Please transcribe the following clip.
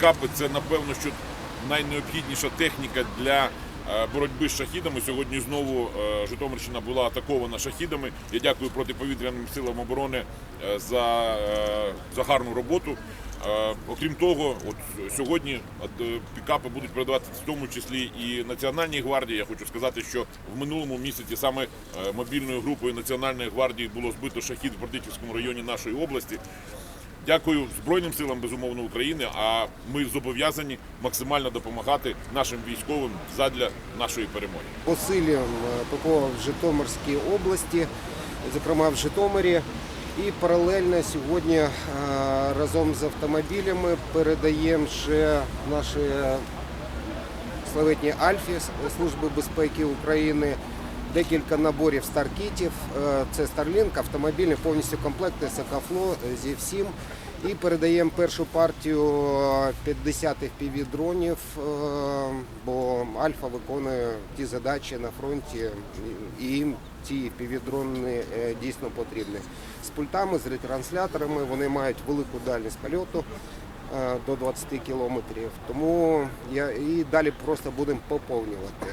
пікапи це напевно, що найнеобхідніша техніка для е, боротьби з шахідами. Сьогодні знову е, Житомирщина була атакована шахідами. Я дякую протиповітряним силам оборони е, за, за гарну роботу. Окрім того, от сьогодні пікапи будуть передавати в тому числі і Національній гвардії. Я хочу сказати, що в минулому місяці саме мобільною групою Національної гвардії було збито шахід в Бердичівському районі нашої області. Дякую Збройним силам безумовно України. А ми зобов'язані максимально допомагати нашим військовим задля нашої перемоги. посилюємо е, ППО в Житомирській області, зокрема в Житомирі. І паралельно сьогодні е, разом з автомобілями передаємо ще наші славетні Альфі Служби безпеки України. Декілька наборів старкітів. Е, Це Starlink, автомобільний повністю комплект СКФЛО зі всім. І передаємо першу партію 50 fpv дронів, е, бо Альфа виконує ті задачі на фронті, і їм ці fpv дрони е, дійсно потрібні. З пультами, з ретрансляторами вони мають велику дальність польоту е, до 20 кілометрів. Тому я і далі просто будемо поповнювати.